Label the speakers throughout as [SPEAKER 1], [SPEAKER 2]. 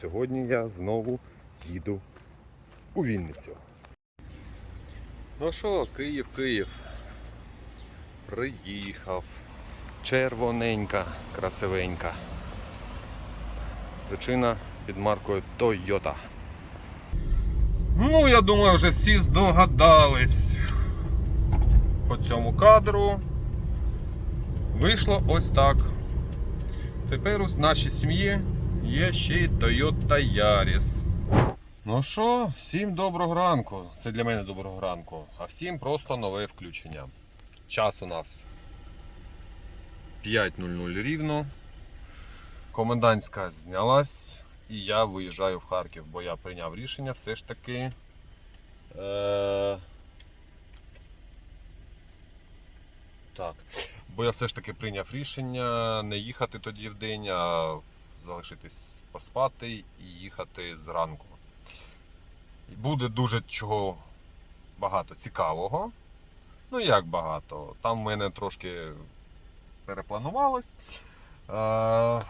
[SPEAKER 1] сьогодні я знову їду у Вінницю. Ну що, Київ, Київ. Приїхав. Червоненька, красивенька. Причина під маркою Toyota. Ну, я думаю, вже всі здогадались. По цьому кадру вийшло ось так. Тепер у нашій сім'ї є ще й Toyota Yaris. Ну що, всім доброго ранку. Це для мене доброго ранку. А всім просто нове включення. Час у нас 5.00 рівно. Комендантська знялась і я виїжджаю в Харків, бо я прийняв рішення все ж таки. Е... Так. Бо я все ж таки прийняв рішення не їхати тоді в день, а залишитись поспати і їхати зранку. Буде дуже чого багато цікавого. Ну як багато. Там в мене трошки перепланувалось. Е,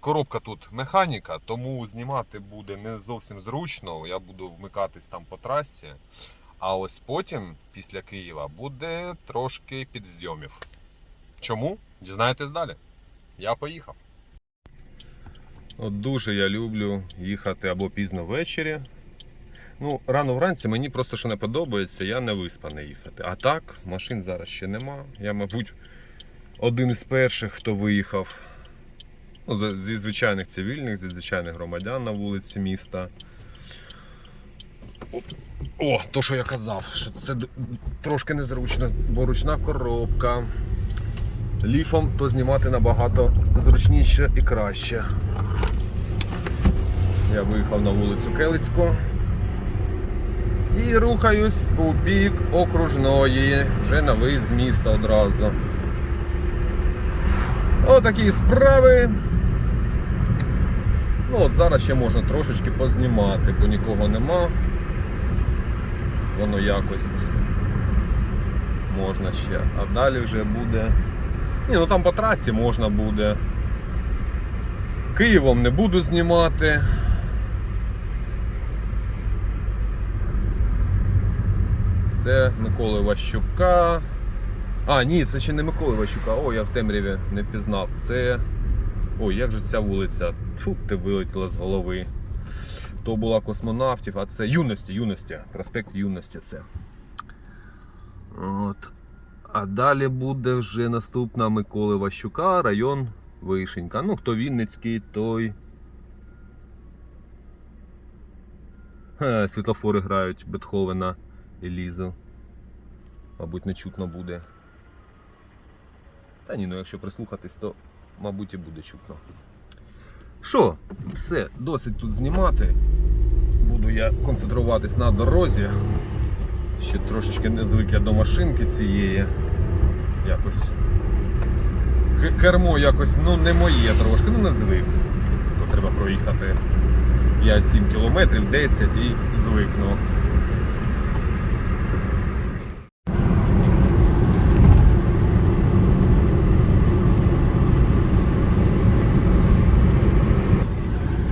[SPEAKER 1] Коробка тут механіка, тому знімати буде не зовсім зручно. Я буду вмикатись там по трасі. А ось потім, після Києва, буде трошки підзйомів. Чому? Дізнаєтесь далі. Я поїхав. От дуже я люблю їхати або пізно ввечері. Ну, рано вранці мені просто що не подобається, я не виспаний їхати. А так, машин зараз ще нема. Я, мабуть, один із перших, хто виїхав. Ну, зі звичайних цивільних, зі звичайних громадян на вулиці міста. О, то, що я казав, що це трошки незручно, бо ручна коробка. Ліфом то знімати набагато зручніше і краще. Я виїхав на вулицю Келицьку і рухаюсь у бік окружної, вже на виїзд з міста одразу. Отакі справи. Ну от зараз ще можна трошечки познімати, бо нікого нема. Воно якось можна ще. А далі вже буде. Ні, ну там по трасі можна буде. Києвом не буду знімати. Це Миколи Ващука. А, ні, це ще не Миколи Ващука. О, я в темряві не впізнав. Це. Ой, як же ця вулиця? Фу, ти вилетіла з голови. То була космонавтів, а це юності, юності. Проспект юності це. От. А далі буде вже наступна Миколи Ващука, район Вишенька. Ну, хто Вінницький, той. Хе, світлофори грають Бетховена і Лізу. Мабуть, не чутно буде. Та ні, ну якщо прислухатись, то мабуть і буде чутно. Що, все, досить тут знімати. Буду я концентруватись на дорозі. Ще трошечки не звик я до машинки цієї. Якось. Кермо якось ну, не моє трошки, ну не звик. То треба проїхати 5-7 кілометрів, 10 і звикну.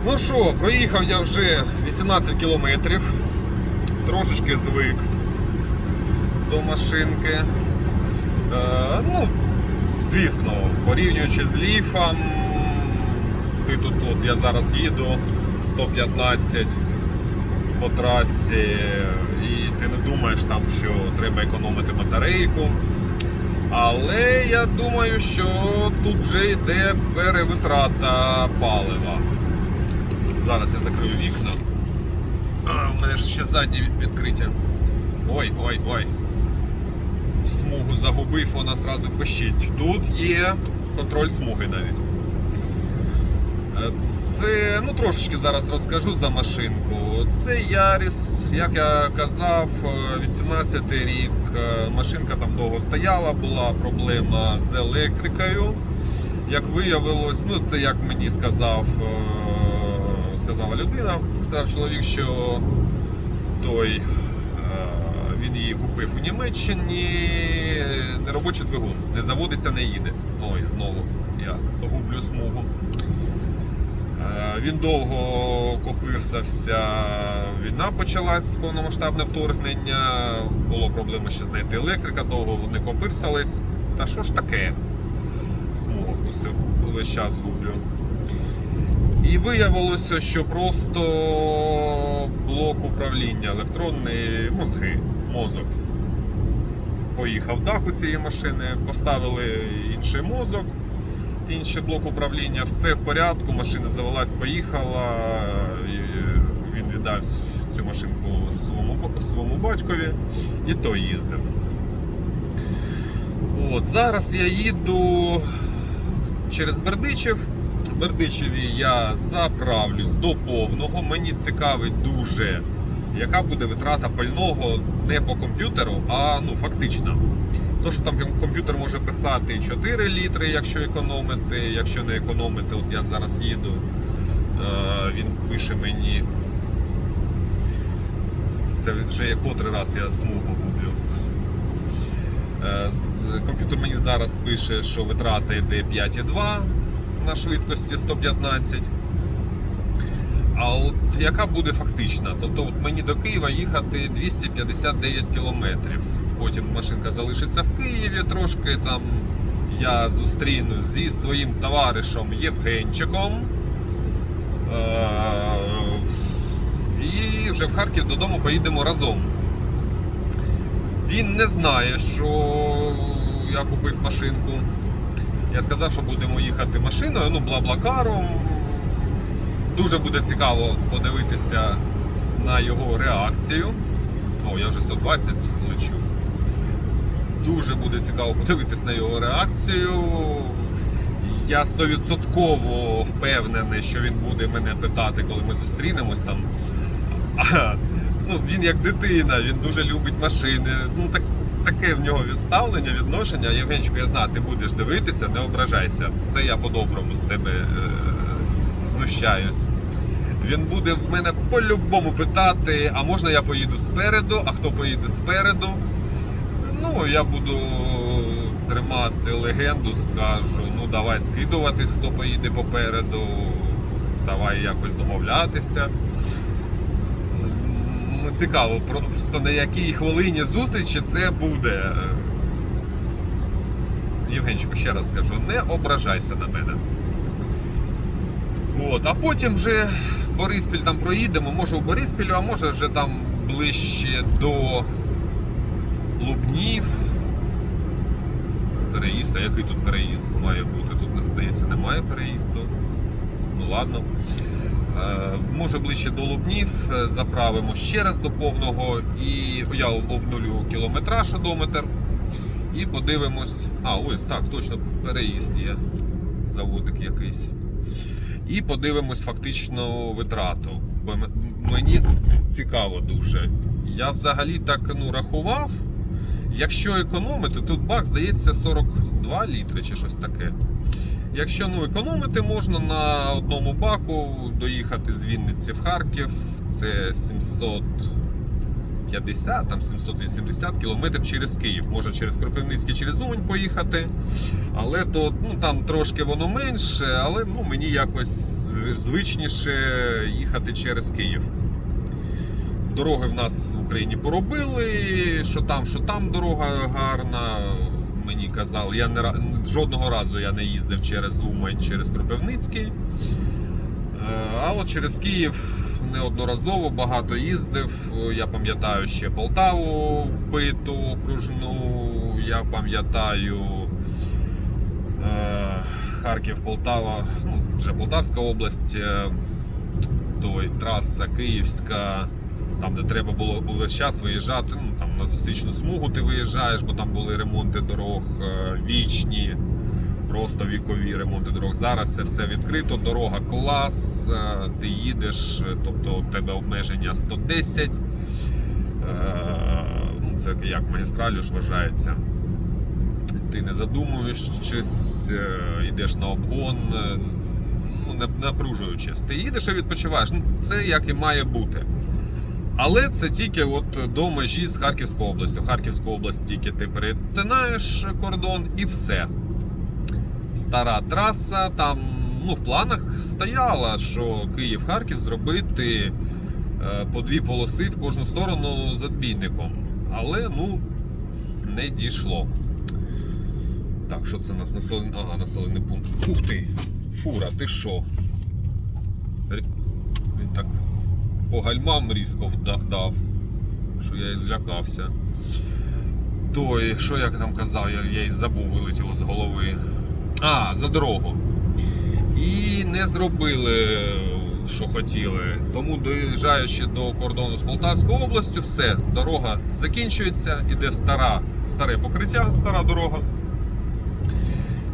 [SPEAKER 1] Ну що, проїхав я вже 18 кілометрів. Трошечки звик до машинки. Е, ну, звісно, порівнюючи з ліфом, ти тут, от я зараз їду 115 по трасі, і ти не думаєш там, що треба економити батарейку. Але я думаю, що тут вже йде перевитрата палива. Зараз я закрию вікна. У мене ще задні відкриті. Ой, ой, ой. Смугу загубив, вона одразу пищить. Тут є контроль смуги навіть. Е, Це, ну трошечки зараз розкажу за машинку. Це Яріс, як я казав, е, 18 рік. Е, Машинка там довго стояла, була проблема з електрикою. Як виявилось, ну це як мені сказав, сказала людина, сказав чоловік, що той він її купив у Німеччині, неробочий двигун, не заводиться, не їде. Ой, знову я гублю смугу. Е, Він довго копирсався, війна почалась, повномасштабне вторгнення, було проблеми ще знайти електрика, довго вони копирсались. Та що ж таке? Смугу весь час гублю. І виявилося, що просто блок управління, електронний мозги, мозок. Поїхав дах у цієї машини, поставили інший мозок, інший блок управління, все в порядку, машина завелась, поїхала. і Він віддав цю машинку своєму, своєму батькові і той їздив. От, зараз я їду через Бердичів. В Бердичеві я заправлюсь до повного. Мені цікавить дуже, яка буде витрата пального не по комп'ютеру, а ну фактично. То, що там комп'ютер може писати 4 літри, якщо економити, якщо не економити, от я зараз їду, е, він пише мені. Це вже є котрий раз я смугу гублю. Е, Комп'ютер мені зараз пише, що витрата йде 5,2 на швидкості 115. А от яка буде фактична? Тобто от мені до Києва їхати 259 кілометрів. Потім машинка залишиться в Києві трошки. Там я зустрінусь зі своїм товаришем Євгенчиком. Е, І вже в Харків додому поїдемо разом. Він не знає, що я купив машинку. Я сказав, що будемо їхати машиною, ну, бла-блакаром. Дуже буде цікаво подивитися на його реакцію. О, я вже 120 лечу. Дуже буде цікаво подивитися на його реакцію. Я стовідсотково впевнений, що він буде мене питати, коли ми зустрінемось там. Ну, він як дитина, він дуже любить машини. Ну, так, таке в нього відставлення, відношення. Євгенчику, я знаю, ти будеш дивитися, не ображайся. Це я по-доброму з тебе е, знущаюсь. Він буде в мене по-любому питати, а можна я поїду спереду, а хто поїде спереду. Ну, я буду тримати легенду, скажу, ну давай скидуватись, хто поїде попереду, давай якось домовлятися. Ну, цікаво, просто на якій хвилині зустрічі це буде. Євгенчику, ще раз скажу, не ображайся на мене. От, а потім вже Бориспіль там проїдемо, може у Бориспілю, а може вже там ближче до Лубнів. Переїзд, а який тут переїзд має бути? Тут, здається, немає переїзду. Ну ладно. Е, може ближче до Лубнів, е, заправимо ще раз до повного і я обнулю кілометраж одометр. І подивимось. А, ось так, точно переїзд є. Заводик якийсь. І подивимось фактичну витрату. Бо мені цікаво дуже. Я взагалі так ну, рахував. Якщо економити, тут бак здається 42 літри чи щось таке. Якщо ну, економити можна на одному баку доїхати з Вінниці в Харків, це 750, там 780 кілометрів через Київ. Можна через Кропивницький, через Умань поїхати. Але то ну, там трошки воно менше, але ну, мені якось звичніше їхати через Київ. Дороги в нас в Україні поробили, що там, що там дорога гарна. Мені казали, я не жодного разу я не їздив через Умань, через Кропивницький. Е, А от через Київ неодноразово багато їздив. Я пам'ятаю ще Полтаву вбиту окружну. Я пам'ятаю е, Харків, Полтава, ну, вже Полтавська область, е, той траса Київська, там, де треба було увесь час виїжджати. Ну, там на зустрічну смугу ти виїжджаєш, бо там були ремонти дорог вічні, просто вікові ремонти дорог. Зараз це все відкрито, дорога клас, е, ти їдеш, е, тобто у тебе обмеження 110. Е, Ну, це як магістралю ж вважається. Ти не задумуєшся, е, йдеш на обгон, ну, напружуючись. Ти їдеш і відпочиваєш. Ну, це як і має бути. Але це тільки от до межі з Харківською областю. Харківську область тільки ти перетинаєш кордон і все. Стара траса, там ну, в планах стояло, що Київ-Харків зробити е, по дві полоси в кожну сторону з відбійником. Але ну, не дійшло. Так, що це у нас населений, ага, населений пункт. Ух ти! Фура, ти що? Він так по гальмам різко вда- дав, що я і злякався. Той, що я там казав, я, я і забув, вилетіло з голови. А, за дорогу. І не зробили, що хотіли. Тому доїжджаючи до кордону з Полтавською областю, все, дорога закінчується, іде стара, старе покриття, стара дорога.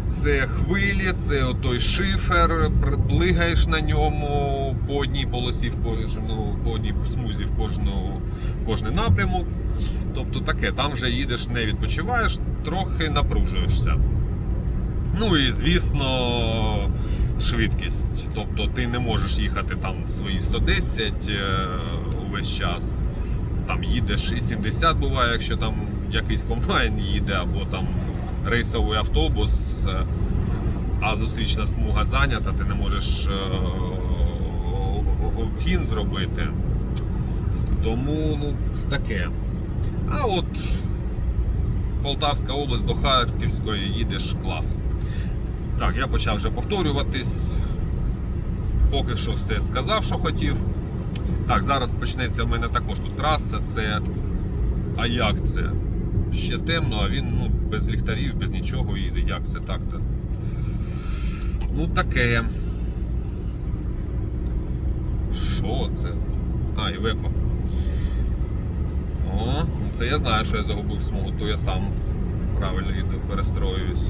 [SPEAKER 1] Це хвилі, це отой шифер, плигаєш на ньому по одній полосі в кожну, по одній смузі в кожну, кожний напрямок. Тобто таке, там вже їдеш, не відпочиваєш, трохи напружуєшся. Ну і звісно, швидкість. Тобто ти не можеш їхати там свої 110 е, увесь час. Там їдеш і 70 буває, якщо там якийсь комбайн їде, або там рейсовий автобус, е, а зустрічна смуга зайнята, ти не можеш е, обгін зробити. Тому ну, таке. А от Полтавська область до Харківської їдеш клас. Так, я почав вже повторюватись. Поки що все сказав, що хотів. Так, зараз почнеться в мене також тут траса. Це. А як це? Ще темно, а він ну, без ліхтарів, без нічого їде. Як це так-то? Ну таке. Що це? А, Івеко. О, ну це я знаю, що я загубив смугу, то я сам правильно їду, перестроююсь.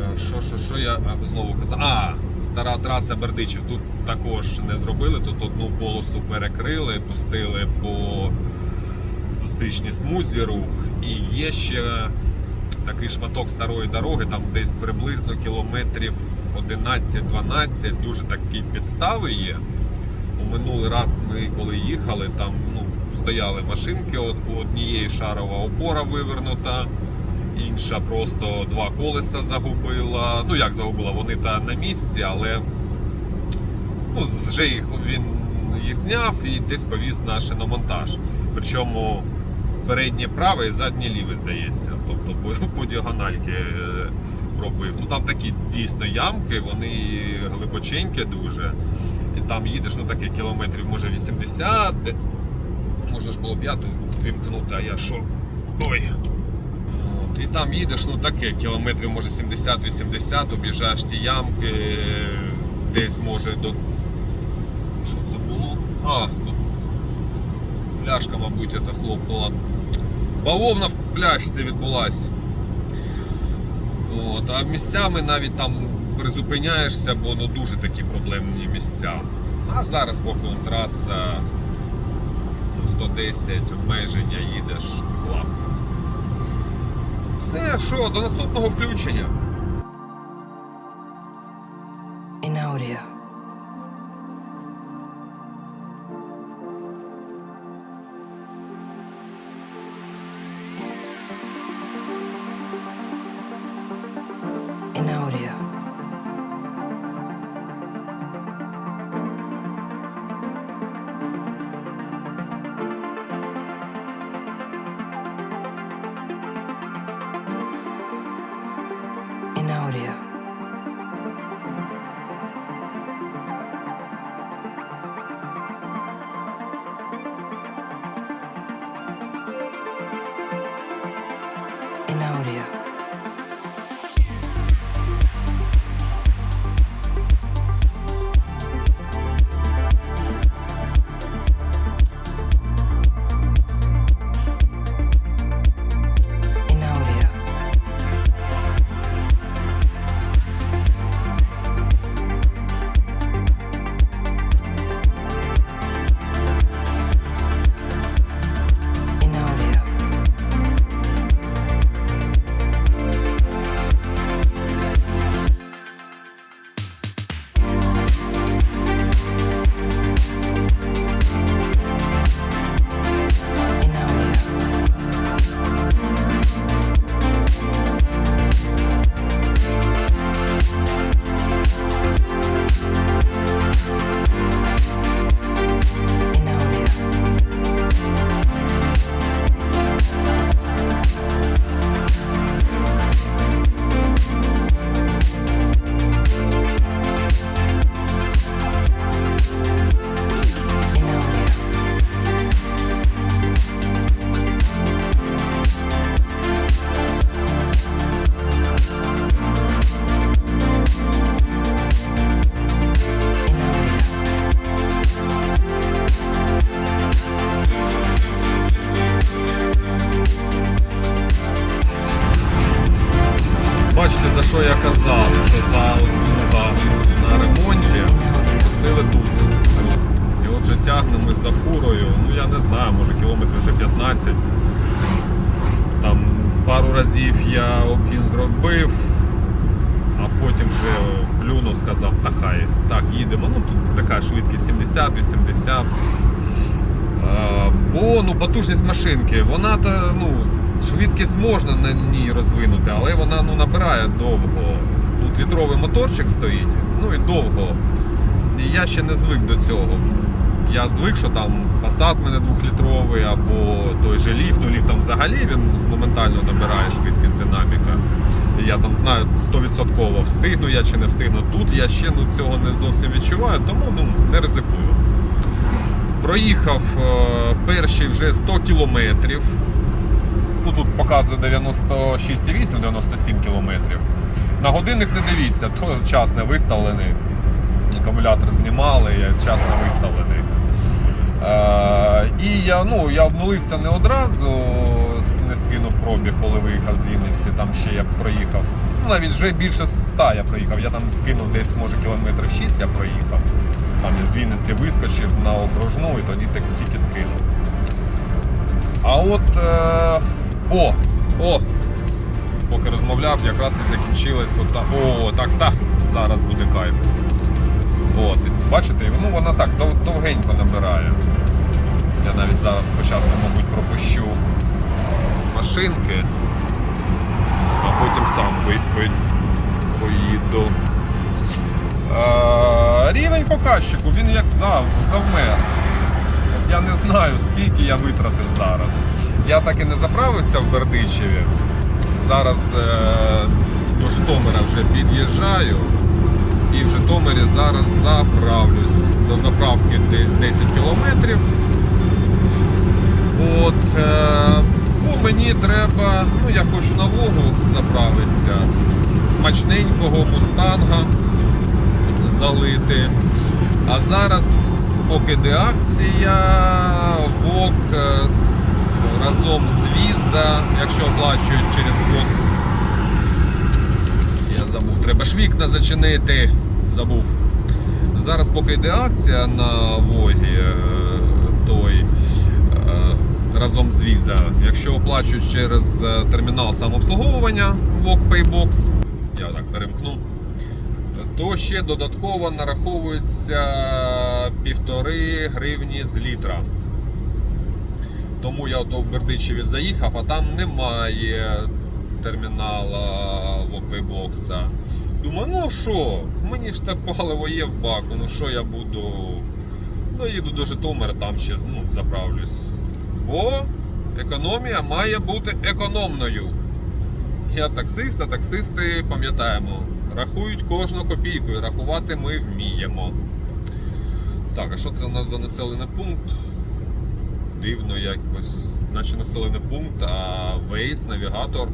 [SPEAKER 1] Е, Що, що, що я знову казав? А, стара траса Бердичів. Тут також не зробили. Тут одну полосу перекрили, пустили по зустрічній смузі рух. І є ще такий шматок старої дороги, там десь приблизно кілометрів 11-12, дуже такі підстави є. У минулий раз ми коли їхали, там ну, стояли машинки, у однієї шарова опора вивернута, інша просто два колеса загубила. Ну як загубила, вони та на місці, але ну, вже їх він їх зняв і десь повіз на шиномонтаж. Причому переднє праве і заднє ліве, здається. Тобто по, по діагональки е, пробив. Ну там такі дійсно ямки, вони глибоченькі дуже. І там їдеш, ну таке кілометрів, може 80, можна ж було п'яту вімкнути, а я що? Ой. І там їдеш, ну таке, кілометрів може 70-80, об'їжджаєш ті ямки, десь може до. Що це було? А, пляшка, мабуть, це хлопнула. Бавовна в пляшці відбулась. От, а місцями навіть там призупиняєшся, бо ну дуже такі проблемні місця. А зараз поки он траса ну, 110 обмеження їдеш, клас. Все, що, до наступного включення.
[SPEAKER 2] in audio.
[SPEAKER 1] Кілометрів вже 15. Там пару разів я обгін зробив, а потім вже плюнув, сказав, та хай, так, їдемо. Ну тут така швидкість 70-80. Е, Бо ну, потужність машинки, вона та, ну, швидкість можна на ній розвинути, але вона ну, набирає довго. Тут літровий моторчик стоїть, ну і довго. І я ще не звик до цього. Я звик, що там Passat в мене двохлітровий або той же ліфт, ну ліфт там взагалі він моментально набирає швидкість динаміка. Я там знаю 100% встигну я чи не встигну. Тут я ще ну, цього не зовсім відчуваю, тому ну, не ризикую. Проїхав е, перші вже 100 кілометрів. Ну, тут показує 96,8-97 кілометрів. На годинник не дивіться, то час не виставлений. Акумулятор знімали, час не виставлений. І я, ну, я обнулився не одразу, не скинув пробіг, коли виїхав з Вінниці, там ще я проїхав. Ну, навіть вже більше 100 я проїхав. Я там скинув десь, може, кілометрів 6 я проїхав. Там я з Вінниці вискочив на окружну і тоді так тільки скинув. А от. Е, о! О! Поки розмовляв, якраз і закінчилась ота. О, так, так, зараз буде кайф. От, бачите, ну вона так довгенько набирає. Я навіть зараз спочатку, мабуть, пропущу машинки, а потім сам поїду. Рівень показчику, він як зав, завмер. Я не знаю, скільки я витратив зараз. Я так і не заправився в Бердичеві. Зараз е, до Житомира вже під'їжджаю. І в Житомирі зараз заправлюсь. До заправки десь 10 кілометрів. От, е, ну, мені треба, ну я хочу на Волгу заправитися, смачненького мустанга залити. А зараз, поки де акція, ВОК е, разом з Віза, якщо оплачують через ВОК. Я забув, треба ж вікна зачинити. Забув. Зараз поки йде акція на Вогі, е, той разом з Visa. Якщо оплачують через е, термінал самообслуговування Вок Paybox, я так перемкну, то ще додатково нараховується півтори гривні з літра. Тому я в Бердичеві заїхав, а там немає термінала Вокпейбокса. Думаю, ну що, мені ж так паливо є в баку, ну що я буду. Ну, їду до Житомира, там ще ну, заправлюсь. Бо економія має бути економною. Я таксист, а таксисти пам'ятаємо, рахують кожну копійку і рахувати ми вміємо. Так, а що це у нас за населений пункт? Дивно якось, наче населений пункт, а Waze, навігатор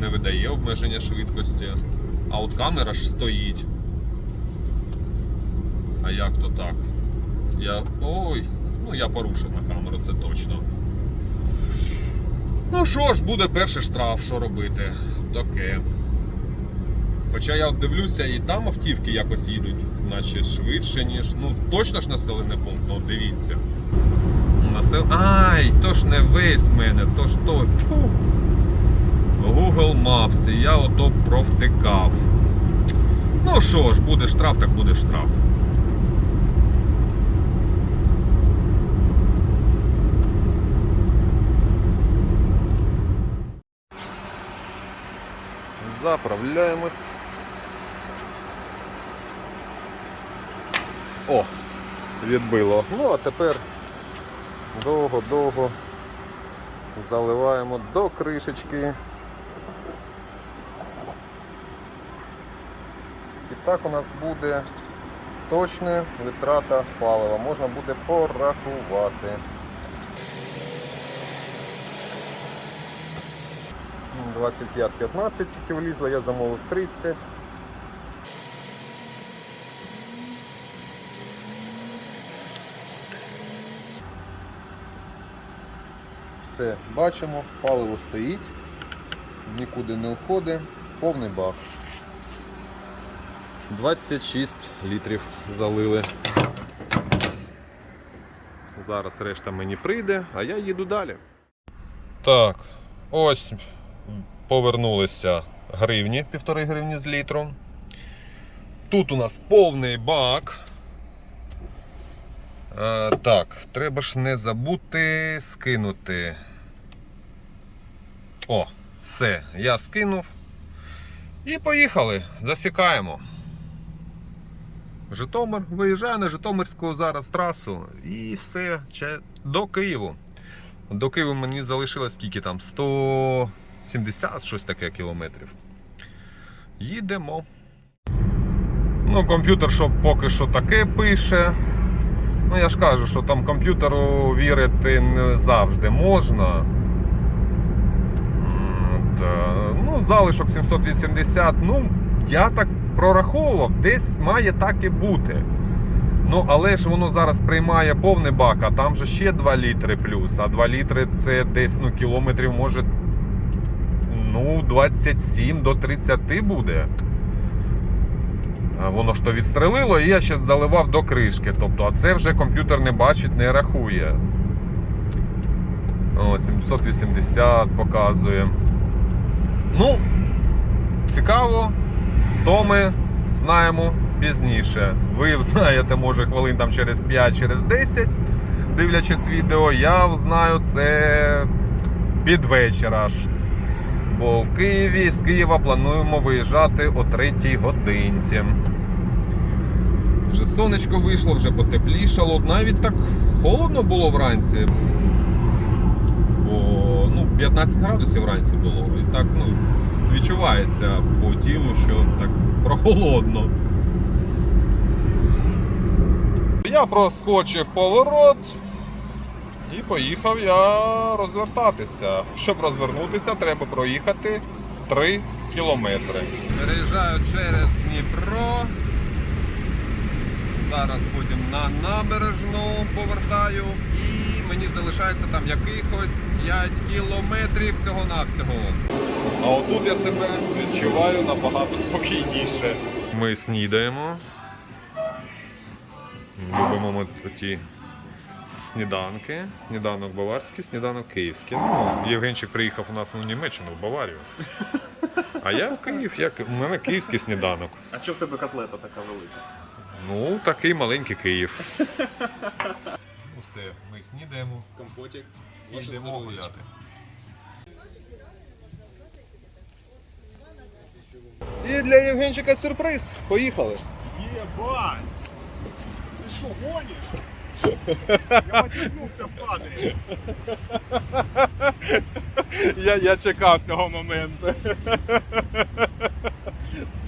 [SPEAKER 1] не видає обмеження швидкості. А от камера ж стоїть. А як то так? Я. Ой, ну я порушив на камеру, це точно. Ну що ж, буде перший штраф, що робити? Таке. Хоча я от дивлюся, і там автівки якось їдуть, наче швидше, ніж. Ну, точно ж населений пункт, ну дивіться. Насел... Ай, то ж не весь мене, то ж то. Фу. Google Maps, і я ото провтикав. Ну що ж, буде штраф, так буде штраф. Заправляємось. О, відбило. Ну, а тепер довго-довго заливаємо до кришечки. І так у нас буде точна витрата палива. Можна буде порахувати. 25-15 тільки влізло, я замовив 30. Все, бачимо, паливо стоїть, нікуди не уходить, повний бак. 26 літрів залили. Зараз решта мені прийде, а я їду далі. Так, ось повернулися гривні, півтори гривні з літром. Тут у нас повний бак. Е, так, треба ж не забути скинути. О, все, я скинув. І поїхали. Засікаємо. Житомир. Виїжджаю на Житомирську зараз трасу і все до Києву. До Києва мені залишилось скільки там? 170 щось таке кілометрів. Їдемо. Ну, комп'ютер що поки що таке пише. Ну, я ж кажу, що там комп'ютеру вірити не завжди можна. Ну, залишок 780. Ну, я так прораховував, десь має так і бути. Ну, але ж воно зараз приймає повний бак, а там же ще 2 літри плюс. А 2 літри це десь ну, кілометрів, може, ну, 27 до 30 буде. Воно ж то відстрелило, і я ще заливав до кришки. Тобто, а це вже комп'ютер не бачить, не рахує. О, 780 показує. Ну, цікаво, то ми знаємо пізніше. Ви знаєте, може, хвилин там через 5, через 10, дивлячись відео, я знаю це під вечір аж. Бо в Києві з Києва плануємо виїжджати о 3 годинці. Вже сонечко вийшло, вже потеплішало. Навіть так холодно було вранці. Бо ну, 15 градусів вранці було. І так ну, відчувається по тілу, що так прохолодно. Я проскочив поворот і поїхав я розвертатися. Щоб розвернутися, треба проїхати 3 кілометри. Переїжджаю через Дніпро. Зараз потім на набережну повертаю і мені залишається там якихось 5 кілометрів всього-навсього. А отут я себе відчуваю набагато спокійніше. Ми снідаємо. Любимо ми ті сніданки. Сніданок баварський, сніданок київський. Ну, Євгенчик приїхав у нас у Німеччину, в Баварію. А я в Київ, як у мене київський сніданок.
[SPEAKER 3] А що в тебе котлета така велика?
[SPEAKER 1] Ну, такий маленький Київ. Усе, ми снідаємо
[SPEAKER 3] Компотик.
[SPEAKER 1] і йдемо гуляти. І для Євгенчика сюрприз. Поїхали.
[SPEAKER 3] Єбать! Ти що, гониш? Я потягнувся в кадрі.
[SPEAKER 1] Я, я чекав цього моменту.